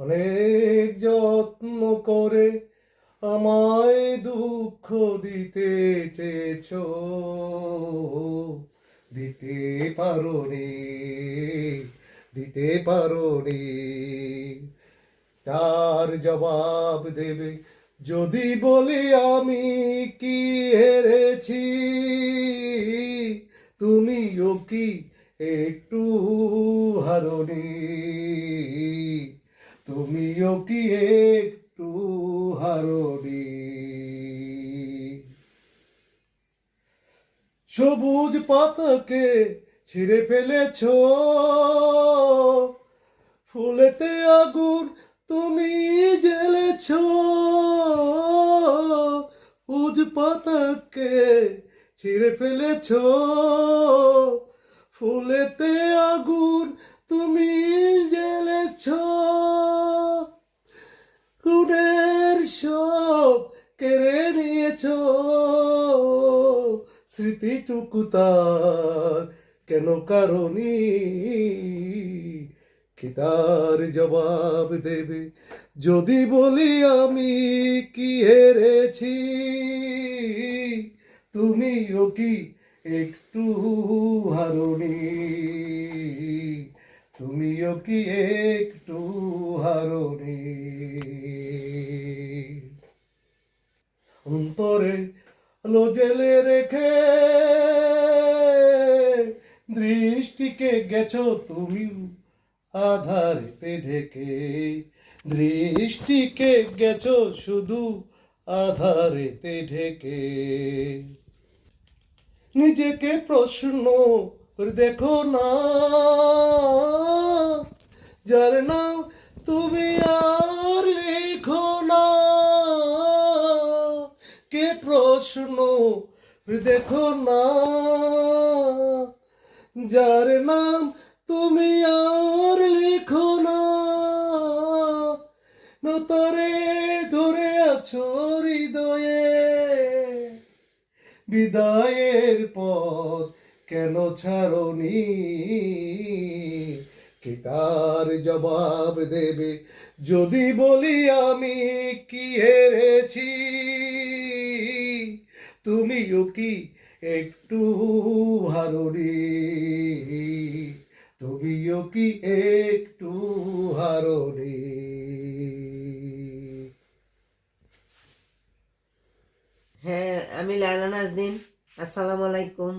অনেক যত্ন করে আমায় দুঃখ দিতে চেয়েছ। দিতে পারোনি দিতে পারোনি। তার জবাব দেবে, যদি বলি আমি কি হেরেছি, তুমিও কি একটু হারনি। তুমিও কি একটু হারনি? সবুজ পাতাকে ছিঁড়ে ফেলেছ। ফুলেতে আগুন তুমি জ্বেলেছ। সবুজ পাতাকে ছিঁড়ে ফেলেছ। ফুলেতে গুণের সব কেড়ে নিয়েছ। স্মৃতিটুকু তার কেন কারণী? কি তার জবাব দেবে? যদি বলি আমি কি হেরেছি? তুমিও কি একটু হারনি? তুমিও কি একটু হারনি? অন্তরে আলো জেলে রেখে। দৃষ্টিকে গেছো তুমিও আধারেতে ঢেকে। দৃষ্টিকে গেছো শুধু আধারেতে ঢেকে। নিজেকে প্রশ্ন দেখো না, যার নাম করে দেখো না, যার নাম তুমি আর লেখো না। নতরে ধরে আছো হৃদয়ে, বিদায়ের পর কেন ছাড়নি? কি তার জবাব দেবে? যদি বলি আমি কি হেরেছি? তুমিও কি একটু হারনি? তুমিও কি একটু হারনি? হ্যাঁ আমি লায়লা নাজদিন আসসালামু আলাইকুম।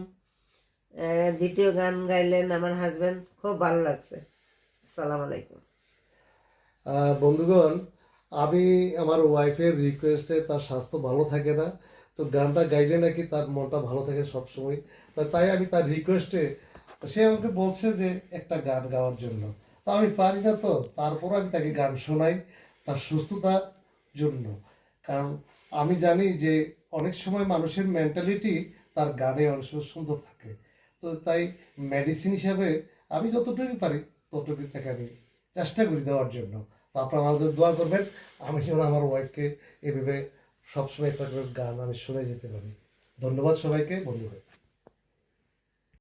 দ্বিতীয় গান গাইলেন আমার হাজবেন্ড খুব ভালো লাগছে। আসসালামু আলাইকুম। বন্ধুগণ আমি আমার ওয়াইফের রিকোয়েস্টে তার স্বাস্থ্য ভালো থাকে না। তো গানটা গাইলে নাকি তার মনটা ভালো থাকে সবসময়। তা তাই আমি তার রিকোয়েস্টে সে আমাকে বলছে যে একটা গান গাওয়ার জন্য। তা আমি পারি না তো তারপর আমি তাকে গান শোনাই তার সুস্থতার জন্য। কারণ আমি জানি যে অনেক সময় মানুষের মেন্টালিটি তার গানে অনেক সময় সুন্দর থাকে। তো তাই মেডিসিন হিসাবে আমি যতটুকু পারি ততটুকু তাকে আমি চেষ্টা করি দেওয়ার জন্য। তো আপনারা আমাদের দোয়া করবেন, আমি যেন আমার ওয়াইফকে এভাবে সবসময় একটা গান আমি শুনে যেতে পারি। ধন্যবাদ সবাইকে বন্ধুগণ